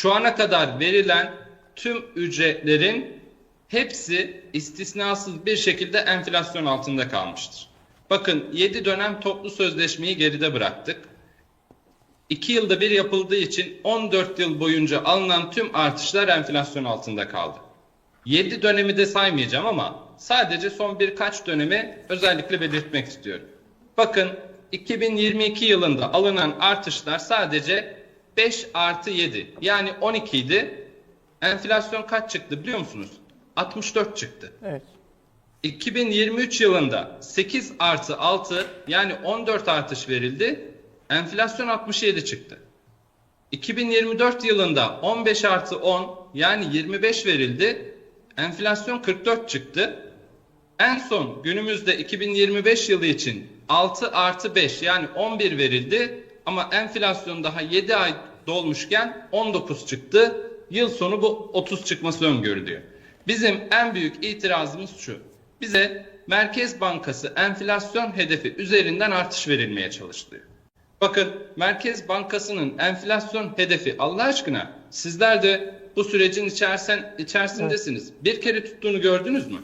Şu ana kadar verilen tüm ücretlerin hepsi istisnasız bir şekilde enflasyon altında kalmıştır. Bakın 7 dönem toplu sözleşmeyi geride bıraktık. 2 yılda bir yapıldığı için 14 yıl boyunca alınan tüm artışlar enflasyon altında kaldı. 7 dönemi de saymayacağım ama sadece son birkaç dönemi özellikle belirtmek istiyorum. Bakın 2022 yılında alınan artışlar sadece 5 artı 7 yani 12 idi. Enflasyon kaç çıktı biliyor musunuz? 64 çıktı. Evet. 2023 yılında 8 artı 6 yani 14 artış verildi. Enflasyon 67 çıktı. 2024 yılında 15 artı 10 yani 25 verildi. Enflasyon 44 çıktı. En son günümüzde 2025 yılı için 6 artı 5 yani 11 verildi. Ama enflasyon daha 7 ay dolmuşken 19 çıktı. Yıl sonu bu 30 çıkması öngörülüyor. Bizim en büyük itirazımız şu. Bize Merkez Bankası enflasyon hedefi üzerinden artış verilmeye çalışılıyor. Bakın Merkez Bankası'nın enflasyon hedefi Allah aşkına sizler de bu sürecin içersen, içerisindesiniz. Bir kere tuttuğunu gördünüz mü?